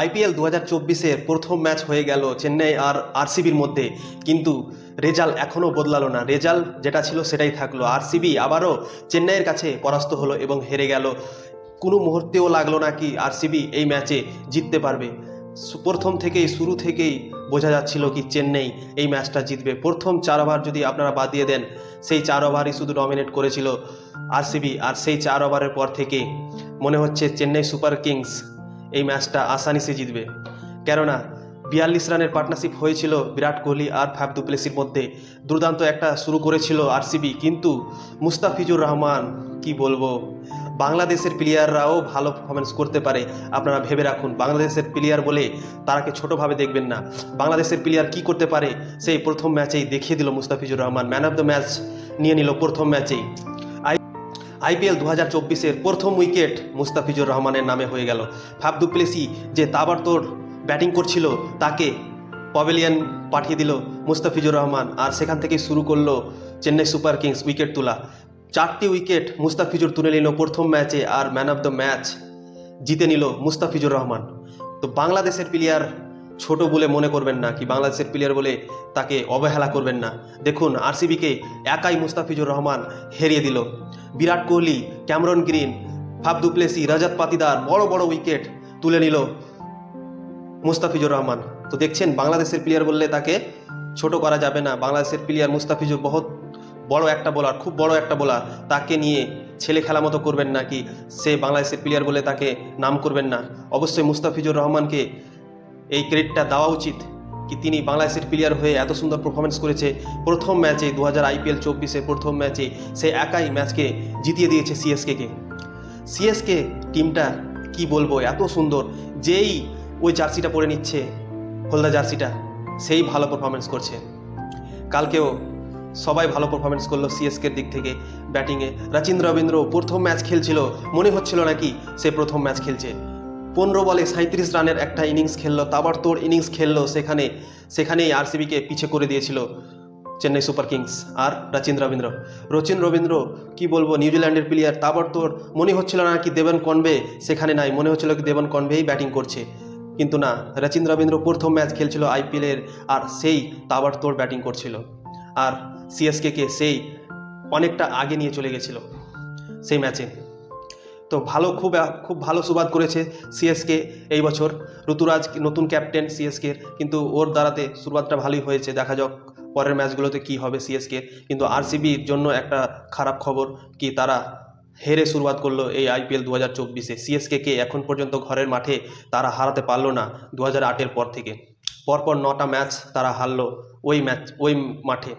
IPL দু হাজার চব্বিশের প্রথম ম্যাচ হয়ে গেল চেন্নাই আর আরসিবির মধ্যে। কিন্তু রেজাল্ট এখনও বদলালো না। রেজাল্ট যেটা ছিল সেটাই থাকল। আরসিবি আবারও চেন্নাইয়ের কাছে পরাস্ত হলো এবং হেরে গেল। কোনো মুহূর্তেও লাগল না কি আরসিবি এই ম্যাচে জিততে পারবে। প্রথম থেকেই, শুরু থেকেই বোঝা যাচ্ছিল কি চেন্নাই এই ম্যাচটা জিতবে। প্রথম চার ওভার যদি আপনারা বাদ দিয়ে দেন, সেই চার ওভারই শুধু ডমিনেট করেছিল আরসিবি। আর সেই চার ওভারের পর থেকে মনে হচ্ছে চেন্নাই সুপার কিংস এই ম্যাচটা আসানিসে জিতবে। কেননা, বিয়াল্লিশ রানের পার্টনারশিপ হয়েছিল বিরাট কোহলি আর ফ্যাব দুপ্লেসির মধ্যে। দুর্দান্ত একটা শুরু করেছিল আরসিবি, কিন্তু মুস্তাফিজুর রহমান, কি বলব? বাংলাদেশের প্লেয়াররাও ভালো পারফরমেন্স করতে পারে। আপনারা ভেবে রাখুন, বাংলাদেশের প্লেয়ার বলে তারাকে ছোটোভাবে দেখবেন না। বাংলাদেশের প্লেয়ার কি করতে পারে, সেই প্রথম ম্যাচেই দেখিয়ে দিল Mustafizur Rahman. Man of the match নিয়ে নিল প্রথম ম্যাচেই। আইপিএল দু হাজার চব্বিশের প্রথম উইকেট মুস্তাফিজুর রহমানের নামে হয়ে গেল। ফাফ প্লেসি যে তাবারতোড় ব্যাটিং করছিল, তাকে পভেলিয়ন পাঠিয়ে দিল মুস্তাফিজুর রহমান আর সেখান থেকে শুরু করল চেন্নাই সুপার কিংস উইকেট তোলা। চারটি উইকেট মুস্তাফিজুর তুলে নিল প্রথম ম্যাচে আর ম্যান অফ দ্য ম্যাচ জিতে নিল মুস্তাফিজুর রহমান। তো বাংলাদেশের প্লেয়ার ছোট বলে মনে করবেন না কি বাংলাদেশের প্লেয়ার বলে তাকে অবহেলা করবেন না। দেখুন আরসিবিকে একাই মুস্তাফিজুর রহমান হেরিয়ে দিল। Virat Kohli, Cameron Green, Faf du Plessis, Rajat Patidar বড় বড় উইকেট তুলে নিল মুস্তাফিজুর রহমান। তো দেখছেন, বাংলাদেশের প্লেয়ার বললে তাকে ছোট করা যাবে না। বাংলাদেশের প্লেয়ার মুস্তাফিজুর বহুত বড় একটা বোলার খুব বড় একটা বোলার তাকে নিয়ে ছেলে খেলা মতো করবেন না কি? সে বাংলাদেশের প্লেয়ার বলে তাকে নাম করবেন না। অবশ্যই মুস্তাফিজুর রহমানকে এই ক্রেডিটটা দেওয়া উচিত কি তিনি বাংলাদেশের প্লেয়ার হয়ে এত সুন্দর পারফরমেন্স করেছে। প্রথম ম্যাচে দু হাজার আইপিএল চব্বিশে, প্রথম ম্যাচে সে একাই ম্যাচকে জিতিয়ে দিয়েছে সিএসকেকে সিএসকে টিমটা কি। বলব, এত সুন্দর। যেই ওই জার্সিটা পরে নিচ্ছে, হলদা জার্সিটা, সেই ভালো পারফরমেন্স করছে। কালকেও সবাই ভালো পারফরমেন্স করল সিএসকের দিক থেকে ব্যাটিংয়ে রাচিন্দ্র, রবীন্দ্র প্রথম ম্যাচ খেলছিল, মনে হচ্ছিল নাকি সে প্রথম ম্যাচ খেলছে। পনেরো বলে সাঁত্রিশ রানের একটা ইনিংস খেললো তাবারতোড় ইনিংস খেললো, সেখানে, সেখানেই আরসিবিকে পিছে করে দিয়েছিল চেন্নাই সুপার কিংস। আর রাচিন্দ্র রবীন্দ্র। রচিন রবীন্দ্র, কি বলব, নিউজিল্যান্ডের প্লেয়ার তাবড়তোড় মনে হচ্ছিল না কি দেবন কনবে, সেখানে নাই, মনে হচ্ছিল কি দেবন কনভেই ব্যাটিং করছে। কিন্তু না, রচিন রবীন্দ্র প্রথম ম্যাচ খেলছিল আইপিএলের আর সেই তাবার তোর ব্যাটিং করছিল। আর সিএসকেকে সেই অনেকটা আগে নিয়ে চলে গেছিল, সেই ম্যাচে তো ভালো, খুব খুব ভালো সুবাদ করেছে সিএসকে এই বছর। ঋতুরাজ নতুন ক্যাপ্টেন সিএসকে কিন্তু ওর দ্বারাতে শুরুয়াতটা ভালোই হয়েছে। দেখা যাক পরের ম্যাচগুলোতে কি হবে সিএসকে কিন্তু আরসিবির জন্য একটা খারাপ খবর কি, তারা হেরে শুরুয়াত করল এই আইপিএল দু হাজার চব্বিশে। সিএসকেকে এখন পর্যন্ত ঘরের মাঠে তারা হারাতে পারল না দু হাজার আটের পর থেকে। পরপর নটা ম্যাচ তারা হারলো ওই ম্যাচ ওই মাঠে।